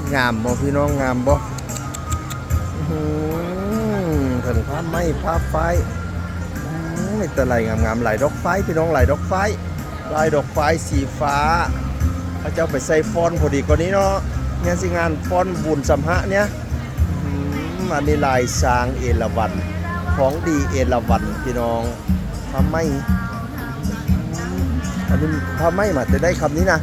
ดงามบ่พี่น้องงามบ่อื้อหือเพิ่นพาไม้พาไฟอื้อมีแต่ไหลงามๆไหลดอกไฟพี่น้องไหลดอกไฟลายดอกไฟสีฟ้าเขาจะเอาไปใส่ฟอนพอดีกว่านี้เนาะเนี่ยสิงานฟอนบุญสัมหะเนี่ยอันนี้ลายช้างเอราวัณของดีเอราวัณพี่น้องพาไม้อันนี้พาไม้มาจะได้คำนี้นะ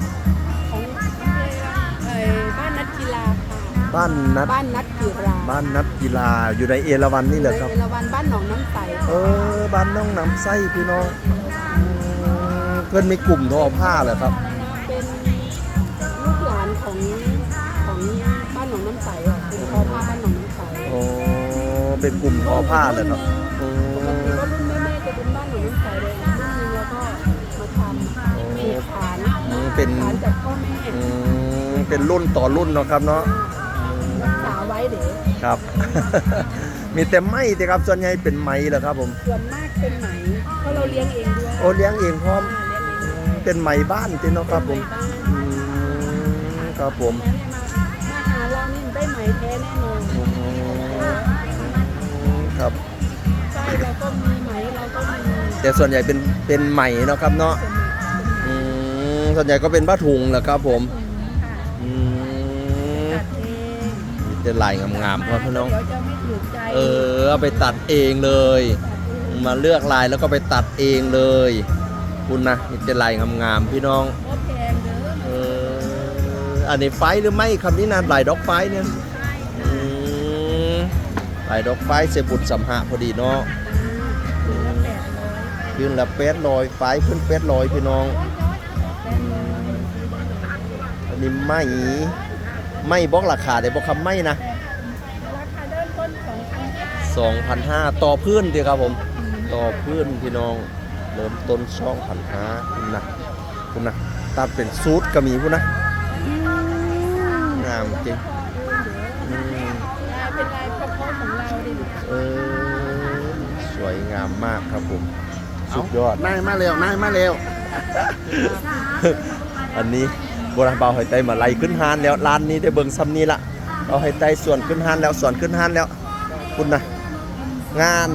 บ้านนัดบ้านนัดกีฬาบ้านนัดกีฬาอยู่ในเอราวันนี่เหรอครับเอราวันบ้านหนองน้ำใสเออบ้านน้องน้ำไส้พี่น้องอืมเพื่อนมีกลุ่มทอผ้าเหรอครับเป็นลูกหลานของของบ้านหนองน้ำใสอะเป็นพ่อผ้าบ้านหนองน้ำใสโอ้เป็นกลุ่มทอผ้าเหรอครับอืปกติมก็รุ่นแม่ๆจะเป็นบ้านหนองน้ำใสเลยรุ่นนึงแล้วก็มาทำผูกฐานอืมเป็นฐานจากพ่อแม่อืมเป็นรุ่นต่อรุ่นเนาะครับเนาะรักษาไว้ เด็กครับ มีแต่ไม้แต่ครับ ส่วนใหญ่เป็นไม้เหรอครับ ผมส่วนมากเป็นไหมเพราะเราเลี้ยงเองด้วยโอ้เลี้ยงเองพร้อมอ่าเลี้ยงเองด้วยเป็นไม้บ้านที่เนาะครับผมเป็นไหบ้านอืมครับผมแล้วเนี่ยมามาหาเรานี่ได้ไหมแท้แน่นอนอืมครับ ใช่เราก็มีไหมเราก็มีแต่ส่วนใหญ่เป็นเป็นไหมเนาะครับเนาะเป็นไหมอืมส่วนใหญ่ก็เป็นผ้าถุงแหละครับผมอื ตัดเองมีแต่ลายงามๆพ่อพี่น้อง เดี๋ยวจะไม่ถูกใจเออเอาไปตัดเองเลย มาเลือกลายแล้วก็ไปตัดเองเลย คุณนะมีแต่ลายงามๆพี่น้องเพราะแพงเด้อเออ อันนี้ไฟหรือไม่คำนี้นะลายดอกไฟเนี่ยอืมลายดอกไฟเสบุตรสัมหะพอดีเนาะคือละแปดร้อยขึ้นละเป็ดลอยไฟขึ้นเป็ดลอยพี่น้องอืมอันนี้ไม่ ไม่บอกราคาได้บอกคำไม่นะราคาเริ่มต้นของพัน2,500ต่อพื้นดีครับผม ต่อพื้นพี่น้องเริ่มต้น2,500คุณนะคุณนะตัดเป็นซูทก็มีพุ่นนะงามจริงอืมลายเป็นลายเฉพาะของเราดิเออสวยงามมากครับผมสุดยอดนายมาเร็วนายมาเร็ว อันนี้โบราณเบาหอยไตมาไล่ขึ้นหานแล้วร้านนี้ได้เบิ่งซ้ำนี้ละเอาหอยไตส่วนขึ้นหานแล้วส่วนขึ้นหานแล้วคุณนะงาน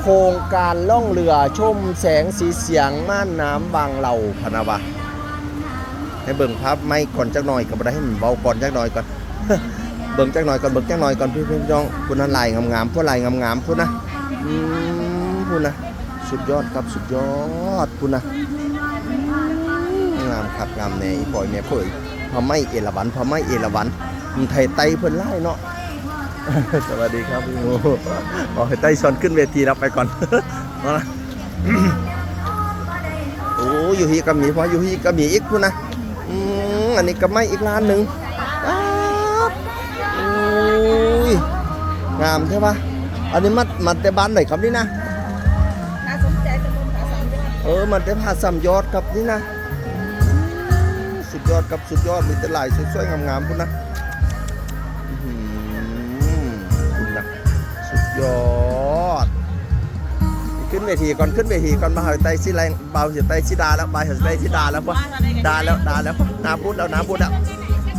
โครงการล่องเรือชมแสงสีเสียงม่านน้ำบางเหล่าพนาวะให้เบิ่งภาพไม่ก่อนจักหน่อยกับได้ให้มันเบาก่อนจักหน่อยก่อนเบิ่งจักหน่อยก่อนเบิ่งจักหน่อยก่อนพี่พี่น้องคุณนั้นลายงามๆพวกลายงามๆพุ่นะอืมพุ่นะสุดยอดครับสุดยอดพุ่นะ คักงามแน่อีปล่อยแม่เผยพะไม่เอราวันพะไม่เอราวันมันไทยไตเพิ่นไล่เนาะสวัสดีครับพี่โมบอกให้ไต้ชอนขึ้นเวทีรับไปก่อนเอานะโอ้อยู่ฮีก็มีเพราะอยู่ฮีก็มีอีกพุ่นนะอืมอันนี้ก็ไม่อีกร้านหนึ่งป๊าบโอ้ยงามใช่ปะอันนี้มัดมัดแต่บ้านไหนครับนี่นะน่าสนใจตะลุมผาสามยอดเออ มันแต่ผาสามยอดครับนี่นะสุด ยอดกับสุดยอดมีแต่ลายสวยๆงามๆพุ่นนะอื้อหือคุณนะสุดยอด ขึ้นเวทีก่อนขึ้นเวทีก่อนมาหายไตสิแรงเบาเสียไตสิดาแล้วบายเสียไตสิดาแล้วปะดาแล้วดาแล้วน้ำพูดแล้วน้ำพุดแล้ว